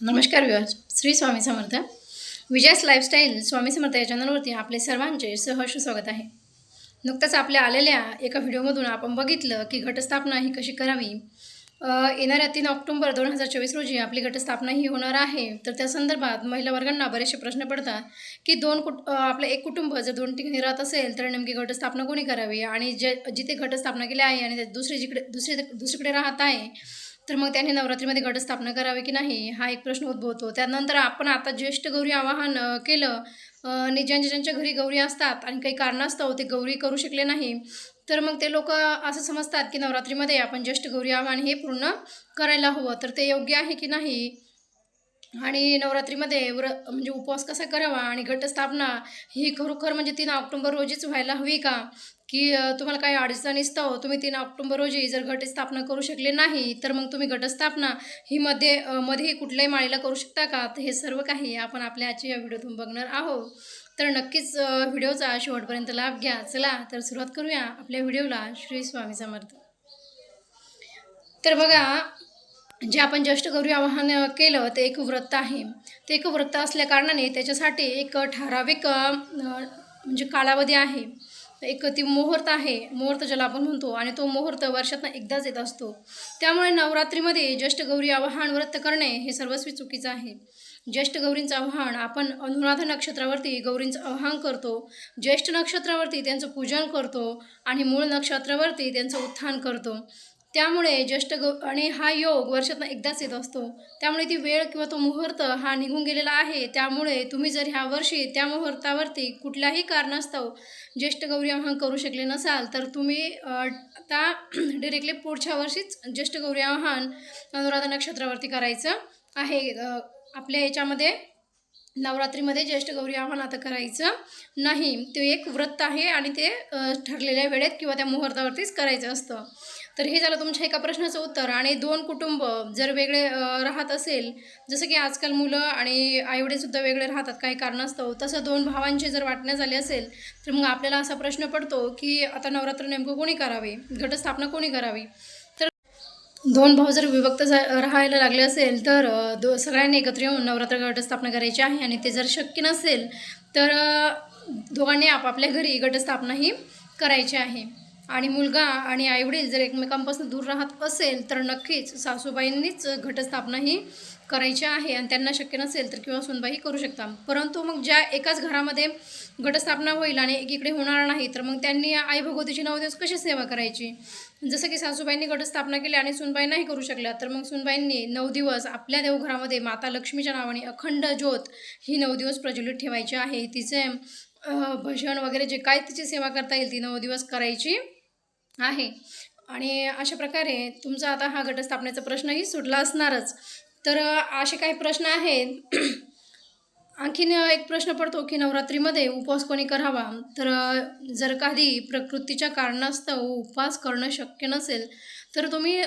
नमस्कार विवाज श्री स्वामी समर्थ. विजयस लाईफस्टाईल स्वामी समर्थ या चॅनलवरती आपले सर्वांचे सहर्ष स्वागत आहे. नुकतंच आपल्या आलेल्या एका व्हिडिओमधून आपण बघितलं की घटस्थापना ही कशी करावी? येणाऱ्या तीन ऑक्टोंबर दोन हजार चोवीस रोजी आपली घटस्थापना ही होणार आहे. तर त्या संदर्भात महिला वर्गांना बरेचसे प्रश्न पडतात की दोन कुट आपलं एक कुटुंब जर दोन ठिकाणी राहत असेल तर नेमकी घटस्थापना कोणी करावी? आणि जे जिथे घटस्थापना केली आहे आणि दुसरी जिकडे दुसरी दुसरीकडे राहत आहे तर मग त्याने नवरात्रीमध्ये घटस्थापना करावी की नाही हा एक प्रश्न उद्भवतो. त्यानंतर आपण आता ज्येष्ठ गौरी आवाहन केलं आणि ज्यांच्या ज्यांच्या घरी गौरी असतात आणि काही कारणास्तव ते गौरी करू शकले नाही तर मग ते लोक असं समजतात की नवरात्रीमध्ये आपण ज्येष्ठ गौरी आवाहन हे पूर्ण करायला हवं. तर ते योग्य आहे की नाही? आणि नवरात्रीमध्ये व्र म्हणजे उपवास कसा करावा आणि घटस्थापना ही खरोखर म्हणजे तीन ऑक्टोंबर रोजीच व्हायला हवी का? की तुम्हाला काही अडचण असतं तुम्ही तीन ऑक्टोंबर रोजी जर घटस्थापना करू शकले नाही तर मग तुम्ही घटस्थापना ही मध्ये मध्ये कुठल्याही माळीला करू शकता का? हे सर्व काही आपण आपल्या आजच्या या व्हिडिओतून बघणार आहोत. तर नक्कीच व्हिडिओचा शेवटपर्यंत लाभ घ्या. चला तर सुरुवात करूया आपल्या व्हिडिओला. श्री स्वामी समर्थ. तर बघा जे आपण ज्येष्ठ गौरी आवाहन केलं ते एक व्रत आहे. ते एक व्रत असल्या कारणाने त्याच्यासाठी एक ठराविक म्हणजे कालावधी आहे. एक ती मुहूर्त आहे मुहूर्त ज्याला आपण म्हणतो आणि तो मुहूर्त वर्षातनं एकदाच येत असतो. त्यामुळे नवरात्रीमध्ये ज्येष्ठ गौरी आवाहन व्रत करणे हे सर्वस्वी चुकीचं आहे. ज्येष्ठ गौरींचं आव्हान आपण अनुराधा नक्षत्रावरती गौरींचं आव्हान करतो. ज्येष्ठ नक्षत्रावरती त्यांचं पूजन करतो आणि मूळ नक्षत्रावरती त्यांचं उत्थान करतो. त्यामुळे ज्येष्ठ गौ आणि हा योग वर्षातनं एकदाच येत असतो. त्यामुळे ती वेळ किंवा तो मुहूर्त हा निघून गेलेला आहे. त्यामुळे तुम्ही जर ह्या वर्षी त्या मुहूर्तावरती कुठल्याही कारणास्तव ज्येष्ठ गौरी आव्हान करू शकले नसाल तर तुम्ही आता डिरेक्टली पुढच्या वर्षीच ज्येष्ठ गौरी आव्हान अनुराधा नक्षत्रावरती करायचं आहे. आपल्या याच्यामध्ये नवरात्रीमध्ये ज्येष्ठ गौरी आव्हान आता करायचं नाही. ते एक व्रत आहे आणि ते ठरलेल्या वेळेत किंवा त्या मुहूर्तावरतीच करायचं असतं. तर हे झालं तुमच्या एका प्रश्नाचं उत्तर. आणि दोन कुटुंब जर वेगळे राहत असेल जसं की आजकाल मुलं आणि आईवडीलसुद्धा वेगळे राहतात काही कारणास्तव तसं दोन भावांची जर वाटण्या झाली असेल तर मग आपल्याला असा प्रश्न पडतो की आता नवरात्र नेमकं कोणी करावे? घटस्थापना कोणी करावी? तर दोन भाऊ जर विभक्त झा राहायला लागले असेल तर दो सगळ्यांनी एकत्र येऊन नवरात्र घटस्थापना करायची आहे. आणि ते जर शक्य नसेल तर दोघांनी आपापल्या घरी घटस्थापना ही करायची आहे. आणि मुलगा आणि आईवडील जर एकमेकांपासून दूर राहत असेल तर नक्कीच सासूबाईंनीच घटस्थापना ही करायची आहे आणि त्यांना शक्य नसेल तर किंवा सुनबाई करू शकता परंतु मग ज्या एकाच घरामध्ये घटस्थापना होईल आणि एकीकडे होणार नाही तर मग त्यांनी आई भगवतीची नऊ दिवस कशी सेवा करायची? जसं की सासूबाईंनी घटस्थापना केली आणि सुनबाई नाही करू शकल्या तर मग सुनबाईंनी नऊ दिवस आपल्या देवघरामध्ये माता लक्ष्मीच्या नावाने अखंड ज्योत ही नऊ दिवस प्रज्वलित ठेवायची आहे. तिचे भजन वगैरे जे काय तिची सेवा करता येईल ती नऊ दिवस करायची आहे. आणि अशा प्रकारे तुमचा आता हा घटस्थापनेचा प्रश्नही सुटला असणारच. तर असे काही प्रश्न आहेत. आणखीन एक प्रश्न पडतो की नवरात्रीमध्ये उपवास कोणी करावा? तर जर काही प्रकृतीच्या कारणास्तव उपवास करणं शक्य नसेल तर तुम्ही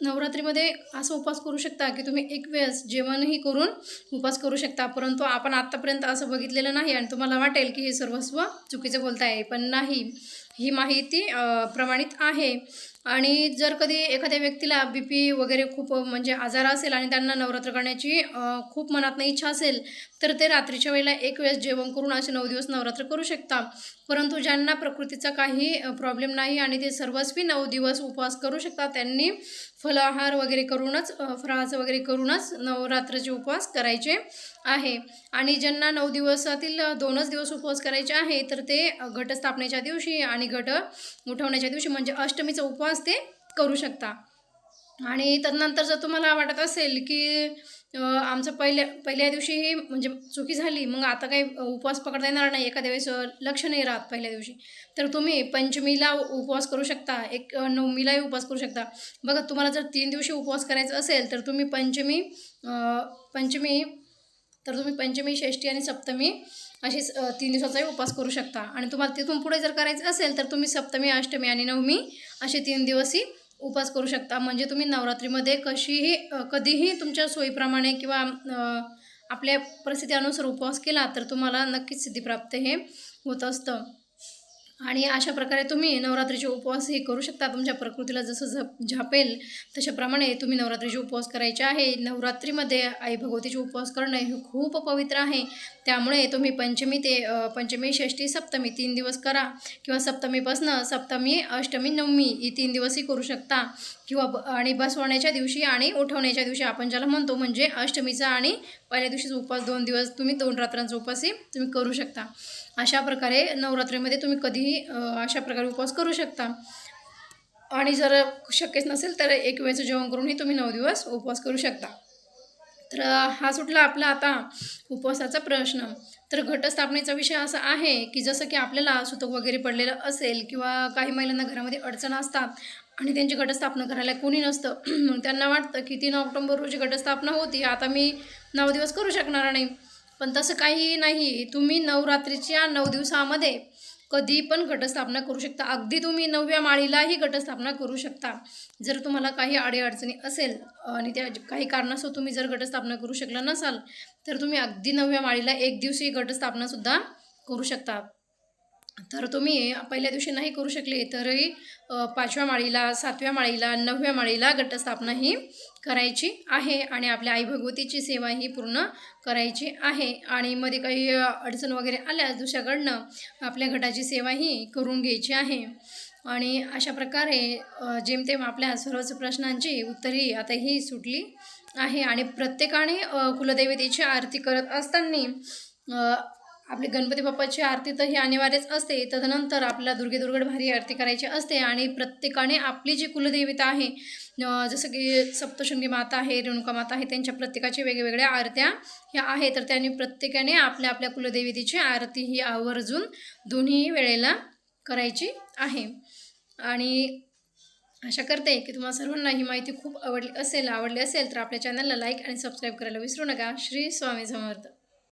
नवरात्रीमध्ये असं उपवास करू शकता की तुम्ही एक वेळेस जेवणही करून उपवास करू शकता परंतु आपण आत्तापर्यंत असं बघितलेलं नाही आणि तुम्हाला वाटेल की हे सर्वस्व चुकीचं बोलताय पण नाही. ही माहिती प्रमाणित आहे. आणि जर कधी एखाद्या व्यक्तीला बी पी वगैरे खूप म्हणजे आजार असेल आणि त्यांना नवरात्र करण्याची खूप मनातनं इच्छा असेल तर ते रात्रीच्या वेळेला एक वेळेस जेवण करून असे नऊ दिवस नवरात्र करू शकता. परंतु ज्यांना प्रकृतीचा काही प्रॉब्लेम नाही आणि ते सर्वस्वी नऊ दिवस उपवास करू शकतात त्यांनी फलाहार वगैरे करूनच अ, फराळाचं वगैरे करूनच नवरात्रचे उपवास करायचे आहे. आणि ज्यांना नऊ दिवसातील दोनच दिवस उपवास करायचे आहे तर ते घटस्थापनेच्या दिवशी आणि घट उठवण्याच्या दिवशी म्हणजे अष्टमीचा उपवास ते करू शकता. आणि त्यानंतर जर तुम्हाला वाटत असेल की आमचं पहिल्या पहिल्या दिवशी म्हणजे चुकी झाली मग आता काही उपवास पकडता येणार नाही एखाद्या वेळेस लक्ष नाही राहत पहिल्या दिवशी तर तुम्ही पंचमीला उपवास करू शकता एक नवमीलाही उपवास करू शकता. बघा तुम्हाला जर तीन दिवशी उपवास करायचा असेल तर तुम्ही पंचमी पंचमी तर तुम्ही पंचमी षष्ठी आणि सप्तमी अशीच तीन दिवसाचाही उपवास करू शकता. आणि तुम्हाला तिथून पुढे जर करायचं असेल तर तुम्ही सप्तमी अष्टमी आणि नवमी असे तीन दिवसही उपवास करू शकता. म्हणजे तुम्ही नवरात्रीमध्ये कशीही कधीही तुमच्या सोयीप्रमाणे किंवा आपल्या परिस्थितीनुसार उपवास केला तर तुम्हाला नक्कीच सिद्धिप्राप्त हे होत असतं. आणि अशा प्रकारे तुम्ही नवरात्रीचे उपवास हे करू शकता. तुमच्या प्रकृतीला जसं झप झापेल तशाप्रमाणे तुम्ही नवरात्रीचे उपवास करायचे आहे. नवरात्रीमध्ये आई भगवतीचे उपवास करणं हे खूप पवित्र आहे. त्यामुळे तुम्ही पंचमी ते पंचमी षष्टी सप्तमी तीन दिवस करा किंवा सप्तमीपासनं सप्तमी अष्टमी नवमी ही तीन दिवसही करू शकता. किंवा ब आणि बसवण्याच्या दिवशी आणि उठवण्याच्या दिवशी आपण ज्याला म्हणतो म्हणजे अष्टमीचा आणि पहिल्या दिवशीचा उपवास दोन दिवस तुम्ही दोन रात्रांचा उपवासही तुम्ही करू शकता. अशा प्रकारे नवरात्रीमध्ये तुम्ही कधीही अशा प्रकारे उपवास करू शकता. आणि जर शक्यच नसेल तर एक वेळचं जेवण करूनही तुम्ही नऊ दिवस उपवास करू शकता. तर हा सुटला आपला आता उपवासाचा प्रश्न. तर घटस्थापनेचा विषय असा आहे की जसं की आपल्याला सुतक वगैरे पडलेलं असेल किंवा काही महिलांना घरामध्ये अडचण असतात आणि त्यांची घटस्थापना करायला कोणी नसतं. मग त्यांना वाटतं की तीन ऑक्टोबर रोजी घटस्थापना होती आता मी नऊ दिवस करू शकणार नाही. पण तसं काही नाही. तुम्ही नवरात्रीच्या नऊ दिवसामध्ये कधी पण घटस्थापना करू शकता. अगदी तुम्ही नवव्या माळीलाही घटस्थापना करू शकता. जर तुम्हाला काही अडीअडचणी असेल आणि त्या काही कारणास्तव तुम्ही जर घटस्थापना करू शकला नसाल तर तुम्ही अगदी नवव्या माळीला एक दिवशी घटस्थापनासुद्धा करू शकता. तर तुम्ही पहिल्या दिवशी नाही करू शकले तरी पाचव्या माळीला सातव्या माळीला नवव्या माळीला घटस्थापना ही करायची आहे आणि आपल्या आई भगवतीची सेवा ही पूर्ण करायची आहे. आणि मध्ये काही अडचण वगैरे आल्यास दुसऱ्याकडनं आपल्या घटाची सेवा ही करून घ्यायची आहे. आणि अशा प्रकारे जेमतेम आपल्या सर्वच प्रश्नांची उत्तरही आता ही सुटली आहे. आणि प्रत्येकाने अ, कुलदैवतेची आरती करत असताना आपली गणपती बाप्पाची आरती तर ही अनिवार्यच असते. तदनंतर आपल्याला दुर्गे दुर्गड भारी आरती करायची असते आणि प्रत्येकाने आपली जी कुलदेवता आहे जसं की सप्तशृंगी माता आहे रेणुका माता आहे त्यांच्या प्रत्येकाची वेगवेगळ्या आरत्या ह्या आहे तर त्यांनी प्रत्येकाने आपल्या आपल्या कुलदेवतेची आरती ही आवर्जून दोन्ही वेळेला करायची आहे. आणि आशा करते की तुम्हाला सर्वांना ही माहिती खूप आवडली असेल आवडली असेल तर आपल्या चॅनलला लाईक आणि सबस्क्राईब करायला विसरू नका. श्री स्वामी समर्थ.